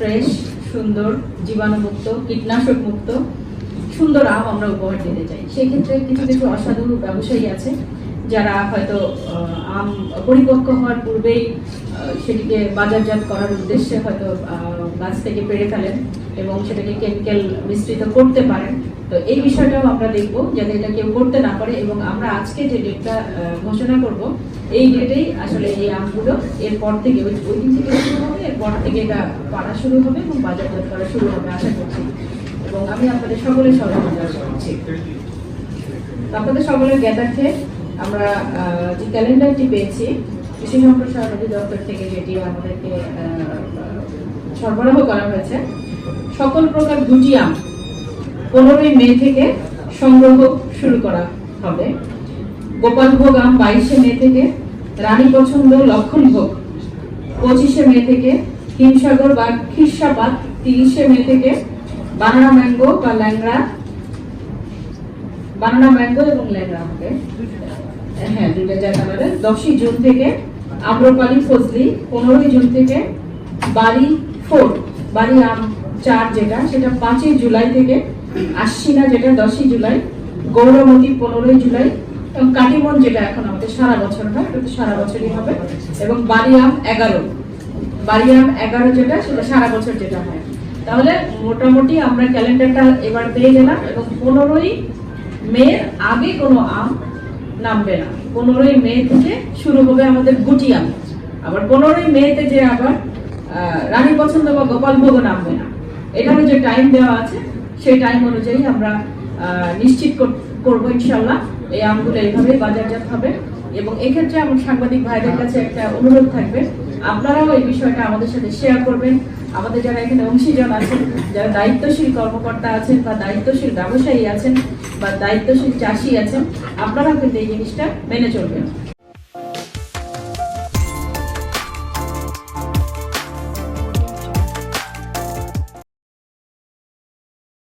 Fresh সুন্দর, জীবাণুমুক্ত, কীটনাশক মুক্ত, সুন্দর আম আমরা উপহার দিতে চাই। সেক্ষেত্রে কিছু কিছু অসাধু ব্যবসায়ী আছে। যারা হয়তো আম পরিপক্ক হওয়ার পূর্বেই সেটিকে বাজারজাত করার উদ্দেশ্যে হয়তো গাছ থেকে পেরে ফেলেন এবং সেটাকে কেমিক্যাল মিশ্রিত করতে পারেন। তো এই বিষয়টাও আমরা দেখব যাতে এটা কেউ করতে না পারে এবং আমরা আজকে যে ডেটটা ঘোষণা করব, এই ডেটেই আসলে এই আমগুলো এরপর থেকে ওই ওই দিন থেকে শুরু হবে, এরপর থেকে এটা পাড়া শুরু হবে এবং বাজারজাত করা শুরু হবে, আশা করছি। এবং আমি আপনাদের সকলের সহযোগিতা আশা করছি। আপনাদের সকলের জ্ঞাতার্থে আমরা যে ক্যালেন্ডারটি পেয়েছি, কৃষি সম্প্রসারণ অধিদপ্তর থেকে যেটি আমাদেরকে সরবরাহ করা হয়েছে, সকল প্রকার দুটি আম পনেরোই মে থেকে সংগ্রহ শুরু করা হবে। গোপালভোগ আম বাইশে মে থেকে, রানী পছন্দ লক্ষণ ভোগ পঁচিশে মে থেকে, হিমসাগর বা খিরসাপাত তিরিশে মে থেকে, বানানা ম্যাঙ্গো বা ল্যাংড়া, বানানা ম্যাঙ্গো এবং ল্যাংড়া হবে। হ্যাঁ দুইটা কালারের দশই জুন থেকে আম্রপালি, ফজলি, পনেরোই জুন থেকে বাড়ি ফোর বাড়ি আম চার যেটা, সেটা পাঁচই জুলাই থেকে আশ্বিনা যেটা দশই জুলাই, গৌরমতি পনেরোই জুলাই, এবং কাটিমন যেটা এখন আমাদের সারা বছর হয় সারা বছরই হবে, এবং বাড়ি আম এগারো। বাড়ি আম এগারো যেটা, সেটা সারা বছর যেটা হয়। তাহলে মোটামুটি আমরা ক্যালেন্ডারটা এবার পেয়ে গেলাম, এবং পনেরোই মে আগে কোনো আম নামবে না। পনেরোই মে থেকে শুরু হবে আমাদের গুটি আম। আবার পনেরোই মেতে যে আবার রানী পছন্দ বা গোপাল ভোগও নামবে না। এখানে যে টাইম দেওয়া আছে, সেই টাইম অনুযায়ী আমরা নিশ্চিত কর- করব ইনশাল্লাহ। এই আমগুলো এইভাবেই বাজারজাত হবে। এবং এক্ষেত্রে আমার সাংবাদিক ভাইদের কাছে একটা অনুরোধ থাকবে। আপনারাও এই বিষয়টা আমাদের সাথে শেয়ার করবেন। আমাদের যারা এখানে অংশীজন আছেন, যারা দায়িত্বশীল কর্মকর্তা আছেন বা দায়িত্বশীল ব্যবসায়ী আছেন বা দায়িত্বশীল চাষি আছেন আপনারা কিন্তু এই জিনিসটা মেনে চলবেন।